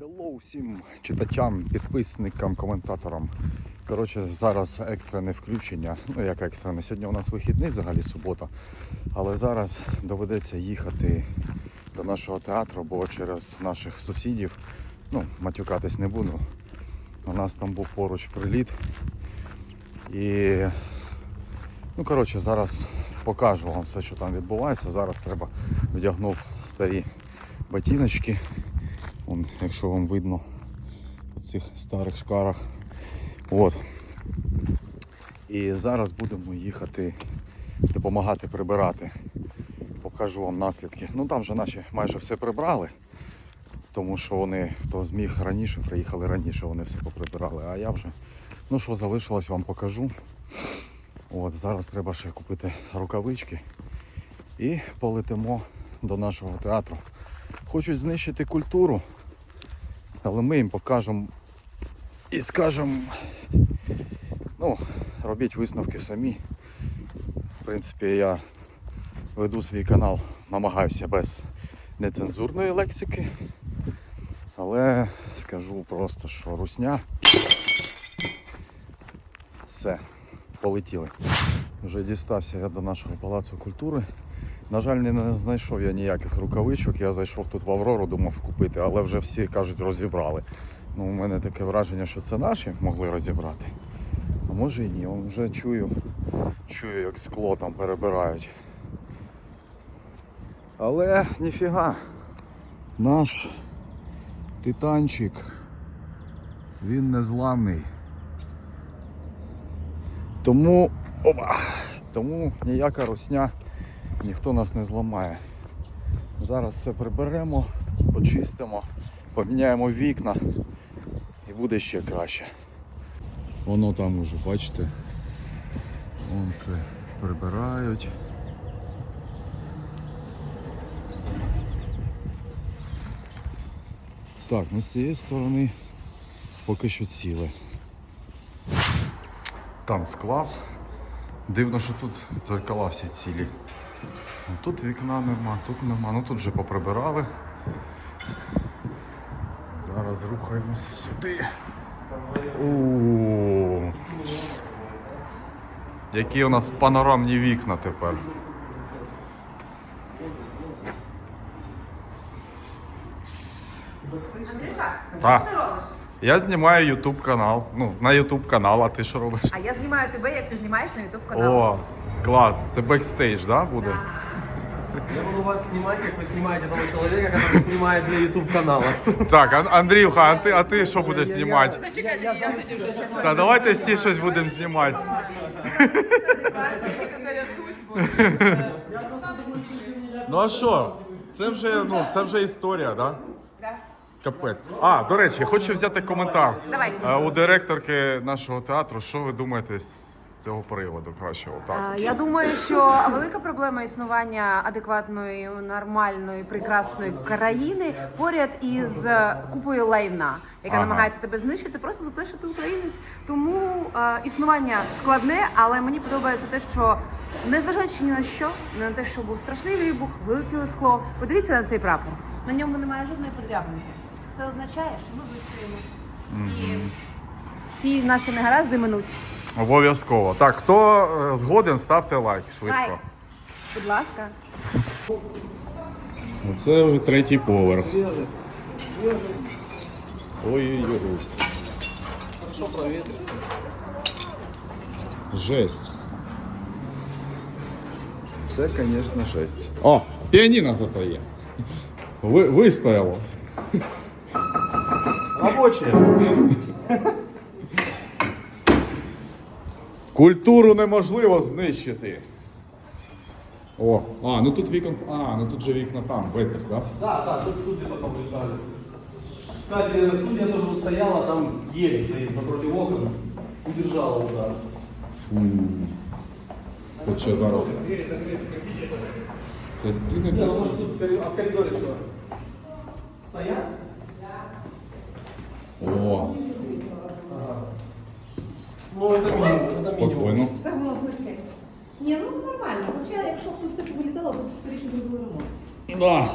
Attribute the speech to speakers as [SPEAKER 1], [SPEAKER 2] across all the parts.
[SPEAKER 1] Hello всім читачам, підписникам, коментаторам. Коротше, зараз екстрене включення. Ну як екстрене, сьогодні у нас вихідний, взагалі субота. Але зараз доведеться їхати до нашого театру, бо через наших сусідів, ну, матюкатись не буду. У нас там був поруч приліт. І ну, коротше, зараз покажу вам все, що там відбувається. Зараз треба вдягнув старі ботиночки. Вон, якщо вам видно по цих старих шкарах. От. І зараз будемо їхати допомагати прибирати. Покажу вам наслідки. Ну там вже наші майже все прибрали, тому що вони, хто зміг раніше, приїхали раніше, вони все поприбирали. А я вже, ну що залишилось, вам покажу. От, зараз треба ще купити рукавички і полетимо до нашого театру. Хочуть знищити культуру, але ми їм покажемо і скажемо, ну, робіть висновки самі. В принципі, я веду свій канал, намагаюся без нецензурної лексики, але скажу просто, що русня. Все, полетіли. Вже дістався я до нашого палацу культури. На жаль, не знайшов я ніяких рукавичок. Я зайшов тут в Аврору, думав купити, але вже всі кажуть, розібрали. Ну, у мене таке враження, що це наші могли розібрати. А може і ні. Он вже чую, чую, як скло там перебирають. Але ніфіга. Наш титанчик, він незламний. Тому, опа, тому ніяка русня ніхто нас не зламає. Зараз все приберемо, почистимо, поміняємо вікна і буде ще краще. Воно там уже, бачите, вон все прибирають. Так, ну з цієї сторони поки що ціле. Танцклас. Дивно, що тут дзеркала всі цілі. Ну, Тут вікна нема, тут нема. Ну тут вже поприбирали. Зараз рухаємося сюди. О, Які у нас панорамні вікна тепер.
[SPEAKER 2] Андрюша,
[SPEAKER 1] Так.
[SPEAKER 2] що ти робиш?
[SPEAKER 1] Я знімаю YouTube канал. Ну, на YouTube канал, а ти що робиш?
[SPEAKER 2] А я знімаю тебе, як ти знімаєш на YouTube канал.
[SPEAKER 1] О, клас, це бекстейдж, да, буде?
[SPEAKER 3] Я буду вас снимать, как вы снимаете того человека, который снимает для YouTube канала.
[SPEAKER 1] Так, Ан- Андрюха, а ти, а ти що будеш знімати?
[SPEAKER 2] Зачекайте, я тоді вже щось.
[SPEAKER 1] Та давайте всі щось будемо знімати.
[SPEAKER 2] Тільки заряжусь, бо
[SPEAKER 1] Ну а що? Це вже, ну, це вже історія, да?
[SPEAKER 2] Да.
[SPEAKER 1] Капець. А, до речі, я хочу взяти коментар
[SPEAKER 2] Давай.
[SPEAKER 1] Е, у директорки нашого театру. Що ви думаєте з цього приводу кращого? Так.
[SPEAKER 2] А, Я думаю, що велика проблема існування адекватної, нормальної, прекрасної країни поряд із е, купою лайна, яка
[SPEAKER 1] Ага.
[SPEAKER 2] намагається тебе знищити, просто за те, що ти українець. Тому е, існування складне, але мені подобається те, що незважаючи ні на що, не на те, що був страшний вибух, вилетіло скло. Подивіться на цей прапор. На ньому немає жодної подряпинки. Це означає, що ми вистоїмо. І всі наші негаразди минуть.
[SPEAKER 1] Обов'язково. Так, хто е, згоден, ставте лайк швидко.
[SPEAKER 2] Лайк. Будь ласка.
[SPEAKER 1] Оце вже третій поверх. Ой-ой-ой.
[SPEAKER 3] Хорошо проветрится.
[SPEAKER 1] Жесть. Це, звісно, жесть. О, піаніно зато є. Ви, вистояло.
[SPEAKER 3] Рабочие.
[SPEAKER 1] Культуру неможливо знищити. О, а, ну тут вікон. А, ну тут же вікна там, витих, да?
[SPEAKER 3] Да, да, тут, тут где-то там лежали. Кстати, студия тоже устояла, там ель стоит напротив окон. Удержала удар.
[SPEAKER 1] Фу. Тут ще зараз.
[SPEAKER 3] Двери закрыты, как видите.
[SPEAKER 1] Це стіни.
[SPEAKER 3] Не, ну может тут а в коридоре что? Стоят?
[SPEAKER 1] О,
[SPEAKER 3] Ну это минимум, это минимум.
[SPEAKER 1] спокійно.
[SPEAKER 4] Так воно слизьке. Ні, ну нормально. Хоча якщо б тут це повилітало, то б скоріше зробили ремонт.
[SPEAKER 1] Да.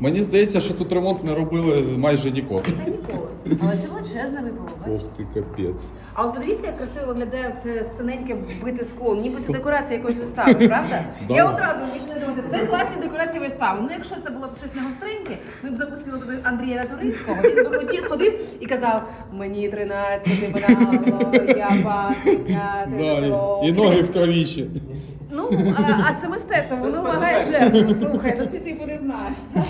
[SPEAKER 1] Мені здається, що тут ремонт не робили майже ніколи.
[SPEAKER 2] Та ніколи. Але це величезне випало, бачиш?
[SPEAKER 1] Ох ти капець.
[SPEAKER 2] А от подивіться, як красиво виглядає це синеньке бите скло. Ніби це декорація якоїсь вистави, правда?
[SPEAKER 1] Да.
[SPEAKER 2] Я одразу починаю думати, це класні декорації вистави. Ну якщо це було б щось не гостреньке, ми б запустили туди Андрія Туринського. Він би ходив, ходив і казав: мені 13 минало, я пам'ятаю.
[SPEAKER 1] і ноги в кровіші.
[SPEAKER 2] Ну, а, а це мистецтво, воно вимагає жертву. Слухай, ну ти типу не знаєш. так?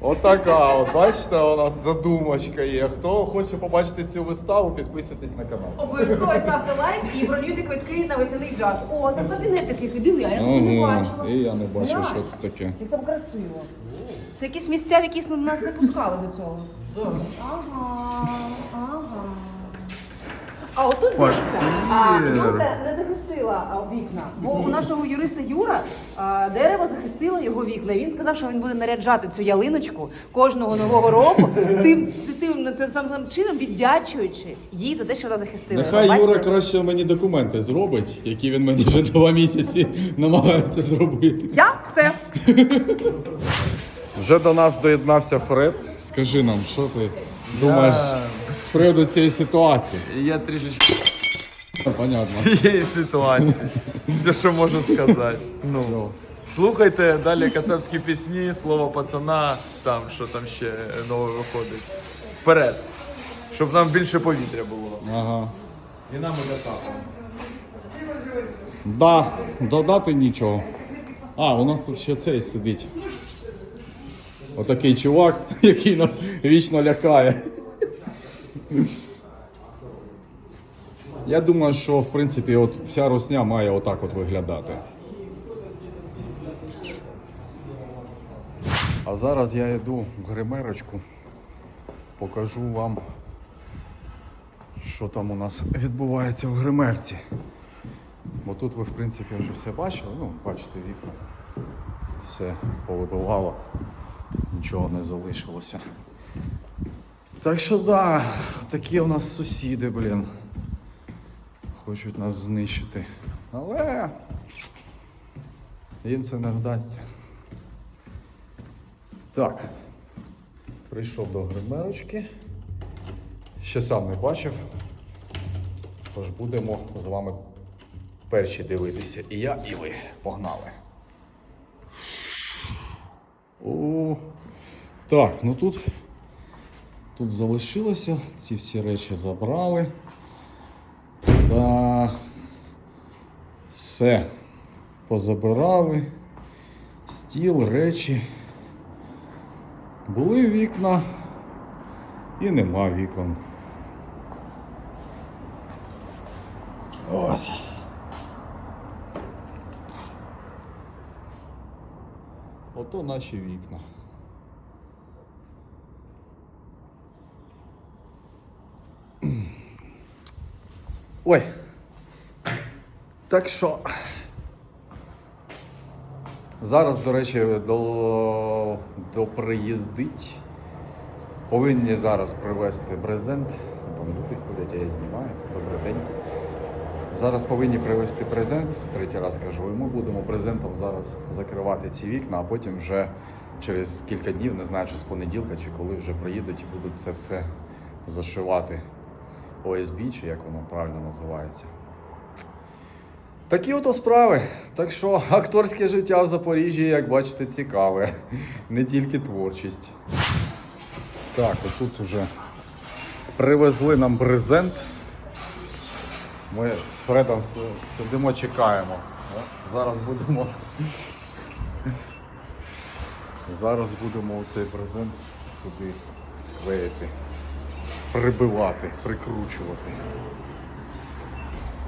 [SPEAKER 1] Отака, от бачите, у нас задумочка є. Хто хоче побачити цю виставу, підписуйтесь на канал.
[SPEAKER 2] Обов'язково ставте лайк і бронюйте квитки на весняний джаз. О, там кабінет такий, диви, а я такого не бачила.
[SPEAKER 1] і я не бачив, що це таке.
[SPEAKER 2] Як там красиво. Це якісь місця, в які нас не пускали до цього. Ага, ага. А отут дивіться, а, Юлька не захистила вікна, бо у нашого юриста Юра а, дерево захистило його вікна. Він сказав, що він буде наряджати цю ялиночку кожного нового року, тим, тим, тим самим чином віддячуючи їй за те, що вона захистила.
[SPEAKER 1] Нехай
[SPEAKER 2] Бачите?
[SPEAKER 1] Юра краще мені документи зробить, які він мені вже два місяці намагається зробити.
[SPEAKER 2] Я все.
[SPEAKER 1] Вже до нас доєднався Фред. Скажи нам, що ти думаєш з приводу цієї ситуації?
[SPEAKER 4] Я трішечки
[SPEAKER 1] Понятно.
[SPEAKER 4] цієї ситуації. Все, що можу сказати. Ну, слухайте далі кацапські пісні, слово пацана, там що там ще нове виходить. Вперед. Щоб нам більше повітря було.
[SPEAKER 1] Ага.
[SPEAKER 4] І нам і кацапам.
[SPEAKER 1] Да, додати нічого. А, у нас тут ще цей сидить. Отакий чувак, який нас вічно лякає. Я думаю, що в принципі от вся русня має отак от виглядати. А зараз я йду в гримерочку, покажу вам, що там у нас відбувається в гримерці. Бо тут ви, в принципі, вже все бачили, ну, бачите, вікна. Все повибивало, нічого не залишилося. Так що да, такі у нас сусіди, блін. Хочуть нас знищити. Але їм це не вдасться. Так. Прийшов до гримерочки. Ще сам не бачив. Тож будемо з вами перші дивитися. І я, і ви. Погнали. О, так, ну тут, тут залишилося. Ці всі речі забрали. Та все. Позабирали. Стіл, речі. Були вікна і нема вікон. Ось. Ото наші вікна. Ой. Так що. Зараз, до речі, до, до приїздить. Повинні зараз привезти брезент. Там люди ходять, я їх знімаю. Добрий день. Зараз повинні привезти презент, третій раз кажу, і ми будемо презентом зараз закривати ці вікна, а потім вже через кілька днів, не знаю, чи з понеділка, чи коли вже приїдуть і будуть це все зашивати ОСБ, чи як воно правильно називається. Такі ото справи. Так що акторське життя в Запоріжжі, як бачите, цікаве. Не тільки творчість. Так, отут вже привезли нам брезент. Ми з Фредом сидимо, чекаємо. Зараз будемо. Зараз будемо цей презент сюди клеїти, прибивати, прикручувати.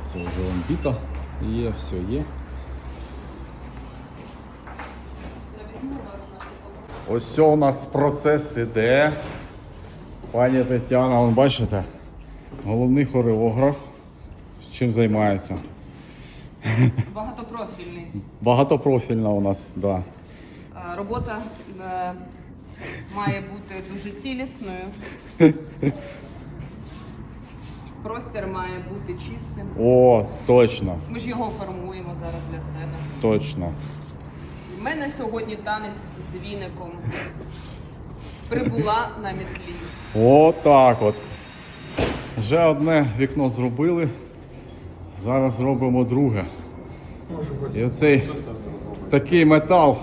[SPEAKER 1] Все, вже лампіта є, все є. Ось у нас процес іде. Пані Тетяна, вон бачите, головний хореограф. Чим займається?
[SPEAKER 5] Багатопрофільний.
[SPEAKER 1] Багатопрофільна у нас, так. Да.
[SPEAKER 5] Е, Робота е, має бути дуже цілісною. Простір має бути чистим.
[SPEAKER 1] О, точно,
[SPEAKER 5] Ми ж його формуємо зараз для себе.
[SPEAKER 1] точно.
[SPEAKER 5] У мене сьогодні танець з віником. прибула на мітлі.
[SPEAKER 1] Отак от. Вже одне вікно зробили. Зараз робимо друге. І оцей такий метал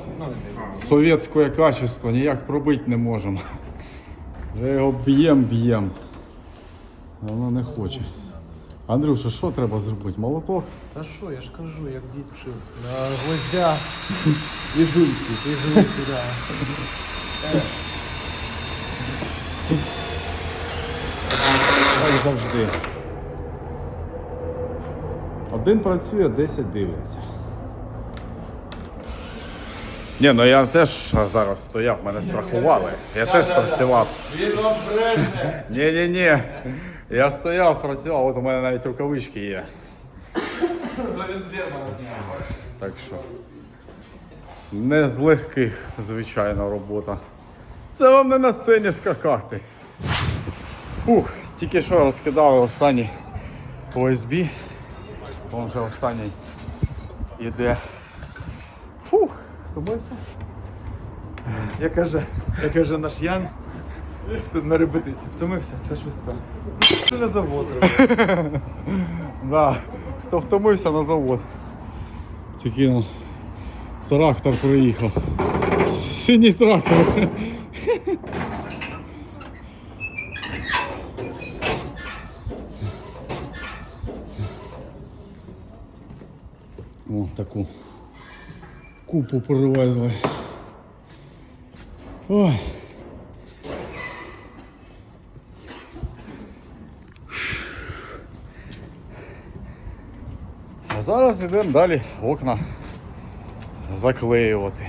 [SPEAKER 1] совєтське качество ніяк пробити не можемо. Вже його б'єм, б'єм. Воно не хоче. Андрюша, що треба зробити? Молоток?
[SPEAKER 4] Та що, я ж кажу, як дід вчив. На гвоздя і жульці, і жульці, да.
[SPEAKER 1] Так завжди. Один працює, 10 дивляться. Ні, ну я теж зараз стояв, мене страхували. Я теж працював.
[SPEAKER 4] Він.
[SPEAKER 1] Ні, ні, ні. Я стояв, працював, от у мене навіть рукавички є.
[SPEAKER 4] Ну він з Лермана зняв.
[SPEAKER 1] Так що. Не з легких, звичайно, робота. Це вам не на сцені скакати. Ух, тільки що розкидали останній ОСБ. Вон вже останній іде. Втомився.
[SPEAKER 4] Я каже, я каже наш Ян. На репетиції. Втомився, та щось там. Це на завод робить.
[SPEAKER 1] Да, хто втомився на завод. Тільки ну, трактор приїхав. С- Синій трактор. О, таку купу привезли. Ой. А зараз йдемо далі окна заклеювати.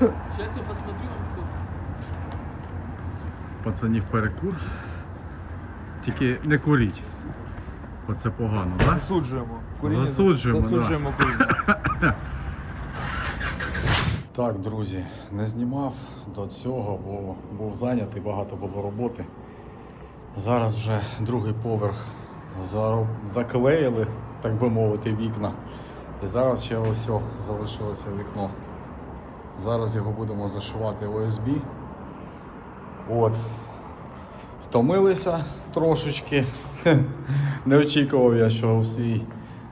[SPEAKER 5] Зараз я посмотрю, вам скажу.
[SPEAKER 1] Пацанів перекур. Тільки не куріть. Це погано, так? Да?
[SPEAKER 4] Засуджуємо.
[SPEAKER 1] Засуджуємо, да.
[SPEAKER 4] Куріння.
[SPEAKER 1] Так, друзі, не знімав до цього, бо був зайнятий, багато було роботи. Зараз вже другий поверх заклеїли, так би мовити, вікна. І зараз ще ось залишилося вікно. Зараз його будемо зашивати ОСБ. От. Втомилися трошечки. Не очікував я, що у свій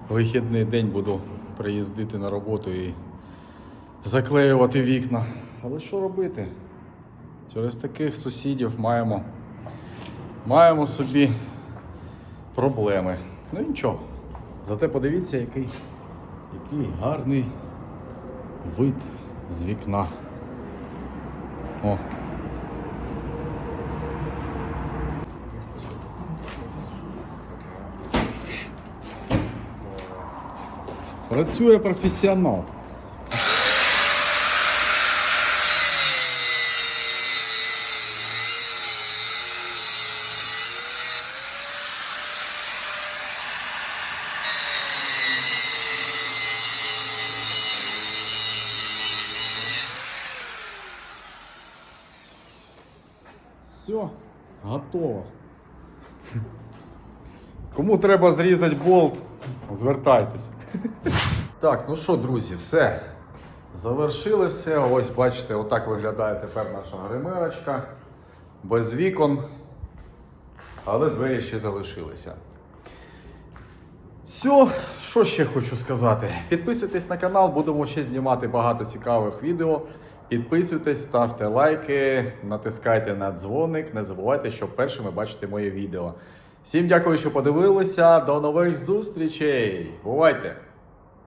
[SPEAKER 1] вихідний день буду приїздити на роботу і заклеювати вікна. Але що робити? Через таких сусідів маємо, маємо собі проблеми. Ну нічого. Зате подивіться, який, який гарний вид з вікна. О. Працює професіонал. Все, готово. Кому треба зрізати болт, звертайтесь. Так, ну що, друзі, все. Завершили все. Ось бачите, отак виглядає тепер наша гримерочка. Без вікон. Але двері ще залишилися. Все, що ще хочу сказати. Підписуйтесь на канал, будемо ще знімати багато цікавих відео. Підписуйтесь, ставте лайки, натискайте на дзвоник. Не забувайте, що першими бачите моє відео. Всім дякую, що подивилися. До нових зустрічей. Бувайте!